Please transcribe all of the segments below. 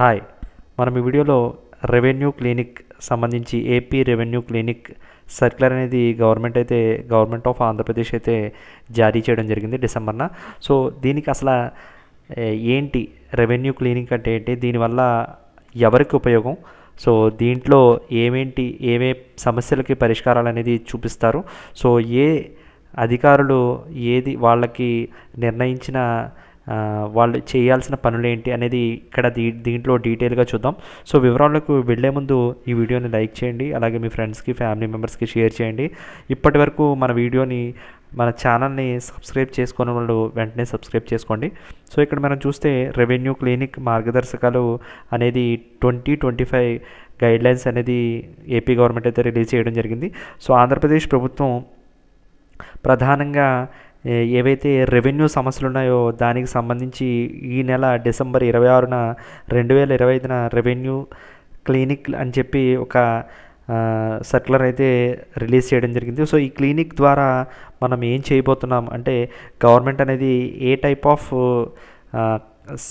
Hi మనం ఈ వీడియోలో రెవెన్యూ క్లినిక్ సంబంధించి ఏపీ రెవెన్యూ క్లినిక్ సర్క్యులర్ అనేది గవర్నమెంట్ అయితే గవర్నమెంట్ ఆఫ్ ఆంధ్రప్రదేశ్ అయితే జారీ చేయడం జరిగింది డిసెంబర్న. సో దీనికి అసలు ఏంటి రెవెన్యూ క్లినిక్ అంటే ఏంటి? దీనివల్ల ఎవరికి ఉపయోగం? సో దీంట్లో ఏమేంటి ఏమే సమస్యలకి పరిష్కారాలు అనేది చూపిస్తారు. సో ఏ అధికారులు ఏది వాళ్ళకి నిర్ణయించిన వాళ్ళు చేయాల్సిన పనులు ఏంటి అనేది ఇక్కడ దీ దీంట్లో డీటెయిల్గా చూద్దాం. సో వివరాలకు వెళ్ళే ముందు ఈ వీడియోని లైక్ చేయండి అలాగే మీ ఫ్రెండ్స్కి ఫ్యామిలీ మెంబర్స్కి షేర్ చేయండి. ఇప్పటి వరకు మన వీడియోని మన ఛానల్ని సబ్స్క్రైబ్ చేసుకున్న వాళ్ళు వెంటనే సబ్స్క్రైబ్ చేసుకోండి. సో ఇక్కడ మనం చూస్తే రెవెన్యూ క్లినిక్ మార్గదర్శకాలు అనేది ట్వంటీ ట్వంటీ ఫైవ్ గైడ్లైన్స్ అనేది ఏపీ గవర్నమెంట్ అయితే రిలీజ్ చేయడం జరిగింది. సో ఆంధ్రప్రదేశ్ ప్రభుత్వం ప్రధానంగా ఏవైతే రెవెన్యూ సమస్యలు ఉన్నాయో దానికి సంబంధించి ఈ నెల డిసెంబర్ ఇరవై ఆరున రెండు వేల ఇరవై ఐదున రెవెన్యూ క్లినిక్ అని చెప్పి ఒక సర్క్యులర్ అయితే రిలీజ్ చేయడం జరిగింది. సో ఈ క్లినిక్ ద్వారా మనం ఏం చేయబోతున్నాం అంటే గవర్నమెంట్ అనేది ఏ టైప్ ఆఫ్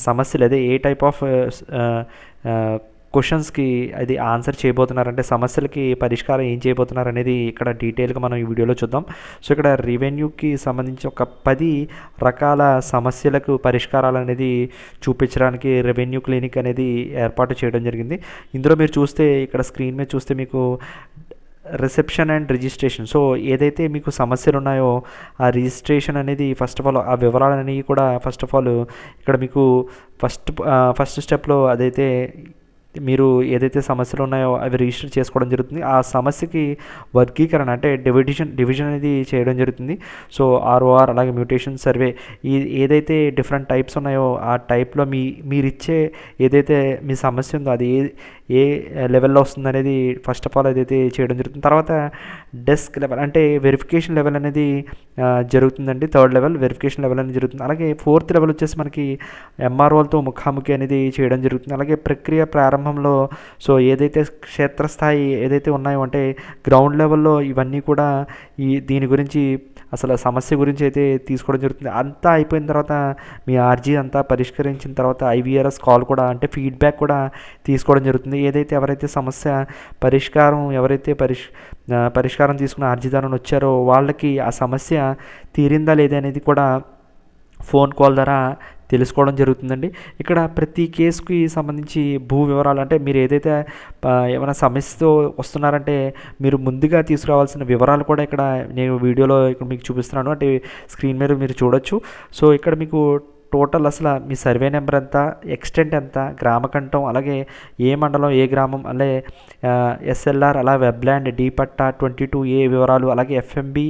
సమస్యలు అదే ఏ టైప్ ఆఫ్ క్వశ్చన్స్కి అది ఆన్సర్ చేయబోతున్నారంటే సమస్యలకి పరిష్కారం ఏం చేయబోతున్నారు అనేది ఇక్కడ డీటెయిల్గా మనం ఈ వీడియోలో చూద్దాం. సో ఇక్కడ రెవెన్యూకి సంబంధించి ఒక పది రకాల సమస్యలకు పరిష్కారాలు అనేది చూపించడానికి రెవెన్యూ క్లినిక్ అనేది ఏర్పాటు చేయడం జరిగింది. ఇందులో మీరు చూస్తే ఇక్కడ స్క్రీన్ మీద చూస్తే మీకు రిసెప్షన్ అండ్ రిజిస్ట్రేషన్. సో ఏదైతే మీకు సమస్యలు ఉన్నాయో ఆ రిజిస్ట్రేషన్ అనేది ఫస్ట్ ఆఫ్ ఆల్ ఆ వివరాలు అనేవి కూడా ఫస్ట్ ఆఫ్ ఆల్ ఇక్కడ మీకు ఫస్ట్ ఫస్ట్ స్టెప్లో అదైతే మీరు ఏదైతే సమస్యలు ఉన్నాయో అవి రిజిస్టర్ చేసుకోవడం జరుగుతుంది. ఆ సమస్యకి వర్గీకరణ అంటే డివిజన్ డివిజన్ అనేది చేయడం జరుగుతుంది. సో ఆర్ఓఆర్ అలాగే మ్యూటేషన్ సర్వే ఈ ఏదైతే డిఫరెంట్ టైప్స్ ఉన్నాయో ఆ టైప్లో మీ మీరు ఇచ్చే ఏదైతే మీ సమస్య ఉందో అది ఏ ఏ లెవెల్లో వస్తుంది అనేది ఫస్ట్ ఆఫ్ ఆల్ అదైతే చేయడం జరుగుతుంది. తర్వాత డెస్క్ లెవెల్ అంటే వెరిఫికేషన్ లెవెల్ అనేది జరుగుతుందండి. థర్డ్ లెవెల్ వెరిఫికేషన్ లెవెల్ అనేది జరుగుతుంది. అలాగే ఫోర్త్ లెవెల్ వచ్చేసి మనకి ఎంఆర్ఓలతో ముఖాముఖి అనేది చేయడం జరుగుతుంది. అలాగే ప్రక్రియ ప్రారంభంలో సో ఏదైతే క్షేత్రస్థాయి ఏదైతే ఉన్నాయో అంటే గ్రౌండ్ లెవెల్లో ఇవన్నీ కూడా ఈ దీని గురించి అసలు సమస్య గురించి అయితే తీసుకోవడం జరుగుతుంది. అంతా అయిపోయిన తర్వాత మీ ఆర్జీ అంతా పరిష్కరించిన తర్వాత ఐవీఆర్ఎస్ కాల్ కూడా అంటే ఫీడ్బ్యాక్ కూడా తీసుకోవడం జరుగుతుంది. ఏదైతే ఎవరైతే సమస్య పరిష్కారం ఎవరైతే పరిష్ పరిష్కారం తీసుకున్న ఆర్జీదారుని వచ్చారో వాళ్ళకి ఆ సమస్య తీరిందా లేదా అనేది కూడా ఫోన్ కాల్ ద్వారా తెలుసుకోవడం జరుగుతుందండి. ఇక్కడ ప్రతి కేసుకి సంబంధించి భూ వివరాలు అంటే మీరు ఏదైతే ఏమైనా సమస్యతో వస్తున్నారంటే మీరు ముందుగా తీసుకురావాల్సిన వివరాలు కూడా ఇక్కడ నేను వీడియోలో ఇక్కడ మీకు చూపిస్తున్నాను. అంటే స్క్రీన్ మీద మీరు చూడొచ్చు. సో ఇక్కడ మీకు టోటల్ అసలు మీ సర్వే నెంబర్ ఎంత ఎక్స్టెంట్ ఎంత గ్రామకంఠం అలాగే ఏ మండలం ఏ గ్రామం అలాగే ఎస్ఎల్ఆర్ అలా Webland D patta twenty two A వివరాలు అలాగే ఎఫ్ఎంబి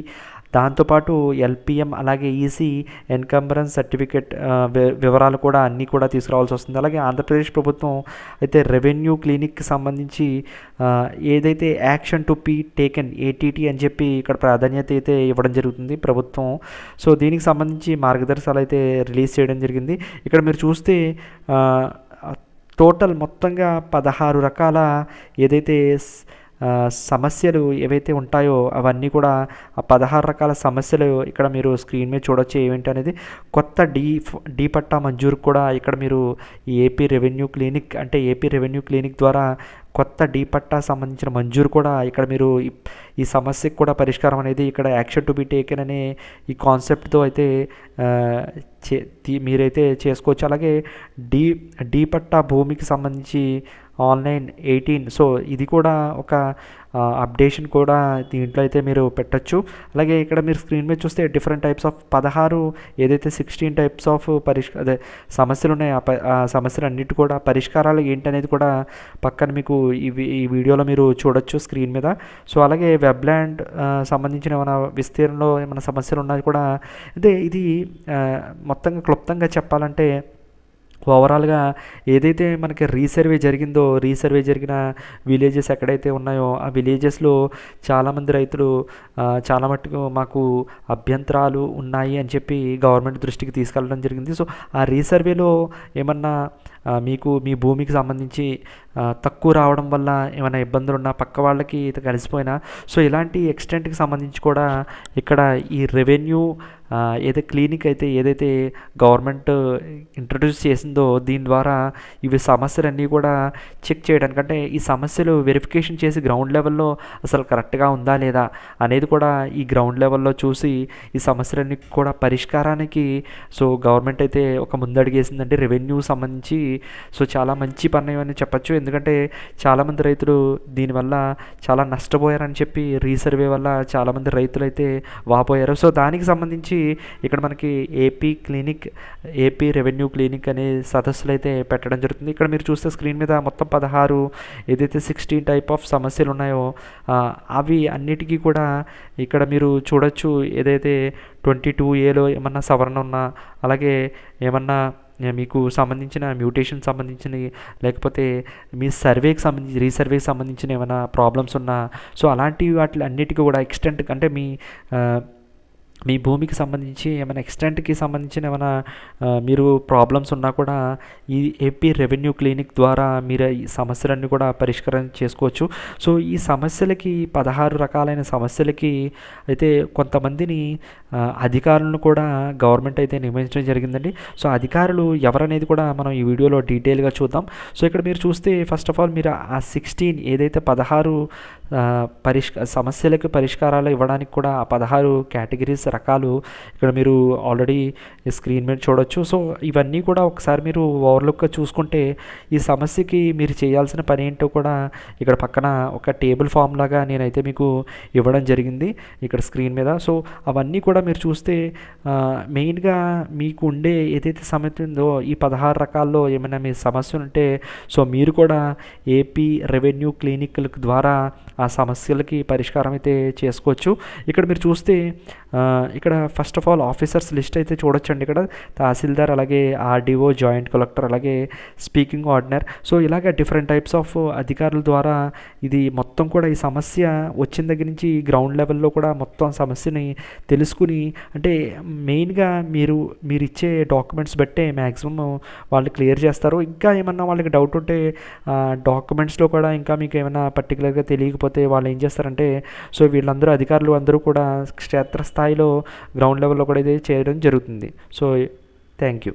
దాంతోపాటు ఎల్పిఎం అలాగే ఈసీ ఎన్కంబరెన్స్ సర్టిఫికేట్ వివరాలు కూడా అన్నీ కూడా తీసుకురావాల్సి వస్తుంది. అలాగే ఆంధ్రప్రదేశ్ ప్రభుత్వం అయితే రెవెన్యూ క్లినిక్కి సంబంధించి ఏదైతే action to be taken ATT అని చెప్పి ఇక్కడ ప్రాధాన్యత అయితే ఇవ్వడం జరుగుతుంది ప్రభుత్వం. సో దీనికి సంబంధించి మార్గదర్శకాలు అయితే రిలీజ్ చేయడం జరిగింది. ఇక్కడ మీరు చూస్తే టోటల్ మొత్తంగా పదహారు రకాల ఏదైతే సమస్యలు ఏవైతే ఉంటాయో అవన్నీ కూడా ఆ పదహారు రకాల సమస్యలు ఇక్కడ మీరు స్క్రీన్ మీద చూడొచ్చు. ఏమిటి అనేది కొత్త డీ డీ పట్టా మంజూరు కూడా ఇక్కడ మీరు ఏపీ రెవెన్యూ క్లినిక్ అంటే ఏపీ రెవెన్యూ క్లినిక్ ద్వారా కొత్త డీ పట్టా సంబంధించిన మంజూరు కూడా ఇక్కడ మీరు ఈ- సమస్యకు కూడా పరిష్కారం అనేది ఇక్కడ యాక్షన్ టు బి టేకెన్ అనే ఈ కాన్సెప్ట్తో అయితే చే తీ- మీరైతే చేసుకోవచ్చు. అలాగే డీ డీ పట్టా భూమికి సంబంధించి ఆన్లైన్ ఎయిటీన్. సో ఇది కూడా ఒక అప్డేషన్ కూడా దీంట్లో అయితే మీరు పెట్టచ్చు. అలాగే ఇక్కడ మీరు స్క్రీన్ మీద చూస్తే డిఫరెంట్ టైప్స్ ఆఫ్ పదహారు ఏదైతే సిక్స్టీన్ టైప్స్ ఆఫ్ పరిష్ అదే సమస్యలు ఉన్నాయో ఆ ఆ సమస్యలు అన్నిటి కూడా పరిష్కారాలు ఏంటనేది కూడా పక్కన మీకు ఈ ఈ వీడియోలో మీరు చూడొచ్చు స్క్రీన్ మీద. సో అలాగే వెబ్లాండ్ సంబంధించిన ఏమైనా విస్తీర్ణంలో ఏమైనా సమస్యలు ఉన్నాయి కూడా అంటే ఇది మొత్తంగా క్లుప్తంగా చెప్పాలంటే ఓవరాల్గా ఏదైతే మనకి రీసర్వే జరిగిందో రీసర్వే జరిగిన విలేజెస్ ఎక్కడైతే ఉన్నాయో ఆ విలేజెస్లో చాలామంది రైతులు చాలా మట్టుకు మాకు అభ్యంతరాలు ఉన్నాయి అని చెప్పి గవర్నమెంట్ దృష్టికి తీసుకెళ్ళడం జరిగింది. సో ఆ రీసర్వేలో ఏమన్నా మీకు మీ భూమికి సంబంధించి తక్కువ రావడం వల్ల ఏమైనా ఇబ్బందులు ఉన్నా పక్క వాళ్ళకి ఇది కలిసిపోయినా సో ఇలాంటి ఎక్స్టెంట్కి సంబంధించి కూడా ఇక్కడ ఈ రెవెన్యూ ఆ, ఏదైతే క్లినిక్ అయితే ఏదైతే గవర్నమెంట్ ఇంట్రడ్యూస్ చేసిందో దీని ద్వారా ఇవి సమస్యలన్నీ కూడా చెక్ చేయడానికి అంటే ఈ సమస్యలు వెరిఫికేషన్ చేసి గ్రౌండ్ లెవెల్లో అసలు కరెక్ట్గా ఉందా లేదా అనేది కూడా ఈ గ్రౌండ్ లెవెల్లో చూసి ఈ సమస్యలన్నీ కూడా పరిష్కారానికి సో గవర్నమెంట్ అయితే ఒక ముందడుగేసిందంటే రెవెన్యూ సంబంధించి సో చాలా మంచి పని అని చెప్పచ్చు. ఎందుకంటే చాలామంది రైతులు దీనివల్ల చాలా నష్టపోయారని చెప్పి రీసర్వే వల్ల చాలామంది రైతులు అయితే వాపోయారు. సో దానికి సంబంధించి ఇక్కడ మనకి AP clinic AP revenue clinic అనే సదస్సులు అయితే పెట్టడం జరుగుతుంది. ఇక్కడ మీరు చూస్తే స్క్రీన్ మీద మొత్తం పదహారు ఏదైతే సిక్స్టీన్ టైప్ ఆఫ్ సమస్యలు ఉన్నాయో అవి అన్నిటికీ కూడా ఇక్కడ మీరు చూడొచ్చు. ఏదైతే ట్వంటీ టూ ఏలో ఏమన్నా సవరణ ఉన్నా అలాగే ఏమన్నా మీకు సంబంధించిన మ్యూటేషన్ సంబంధించినవి లేకపోతే మీ సర్వేకి సంబంధించి రీసర్వేకి సంబంధించిన ఏమైనా ప్రాబ్లమ్స్ ఉన్నా సో అలాంటి వాటి అన్నిటికీ కూడా ఎక్స్టెంట్ అంటే మీ మీ భూమికి సంబంధించి ఏమైనా ఎక్స్టెంట్కి సంబంధించిన ఏమైనా మీరు ప్రాబ్లమ్స్ ఉన్నా కూడా ఈ ఏపీ రెవెన్యూ క్లినిక్ ద్వారా మీరు ఈ సమస్యలన్నీ కూడా పరిష్కారం చేసుకోవచ్చు. సో ఈ సమస్యలకి పదహారు రకాలైన సమస్యలకి అయితే కొంతమందిని అధికారులను కూడా గవర్నమెంట్ అయితే నియమించడం జరిగిందండి. సో అధికారులు ఎవరనేది కూడా మనం ఈ వీడియోలో డీటెయిల్గా చూద్దాం. సో ఇక్కడ మీరు చూస్తే ఫస్ట్ ఆఫ్ ఆల్ మీరు ఆ సిక్స్టీన్ ఏదైతే పదహారు పరిష్క సమస్యలకు పరిష్కారాలు ఇవ్వడానికి కూడా ఆ పదహారు కేటగిరీస్ రకాలు ఇక్కడ మీరు ఆల్రెడీ స్క్రీన్ మీద చూడొచ్చు. సో ఇవన్నీ కూడా ఒకసారి మీరు ఓవర్లుక్గా చూసుకుంటే ఈ సమస్యకి మీరు చేయాల్సిన పని ఏంటో కూడా ఇక్కడ పక్కన ఒక టేబుల్ ఫామ్ లాగా నేనైతే మీకు ఇవ్వడం జరిగింది ఇక్కడ స్క్రీన్ మీద. సో అవన్నీ కూడా మీరు చూస్తే మెయిన్గా మీకు ఉండే ఏదైతే సమస్య ఉందో ఈ పదహారు రకాల్లో ఏమైనా మీ సమస్య ఉంటే సో మీరు కూడా ఏపీ రెవెన్యూ క్లినిక్ల ద్వారా ఆ సమస్యలకి పరిష్కారం అయితే చేసుకోవచ్చు. ఇక్కడ మీరు చూస్తే ఇక్కడ first of all officers list అయితే చూడొచ్చండి. ఇక్కడ తహసీల్దార్ అలాగే ఆర్డీఓ జాయింట్ కలెక్టర్ అలాగే స్పీకింగ్ ఆర్డినర్ సో ఇలాగ డిఫరెంట్ టైప్స్ ఆఫ్ అధికారుల ద్వారా ఇది మొత్తం కూడా ఈ సమస్య వచ్చిన దగ్గర నుంచి గ్రౌండ్ లెవెల్లో కూడా మొత్తం సమస్యని తెలుసుకుని అంటే మెయిన్గా మీరు మీరు ఇచ్చే డాక్యుమెంట్స్ బట్టే మ్యాక్సిమం వాళ్ళు క్లియర్ చేస్తారు. ఇంకా ఏమన్నా వాళ్ళకి డౌట్ ఉంటే డాక్యుమెంట్స్లో కూడా ఇంకా మీకు ఏమైనా పర్టికులర్గా తెలియకపోతే వాళ్ళు ఏం చేస్తారంటే సో వీళ్ళందరూ అధికారులు అందరూ కూడా క్షేత్రస్థాయిలో గ్రౌండ్ లెవెల్లో కూడా ఇది చేయడం జరుగుతుంది. So thank you.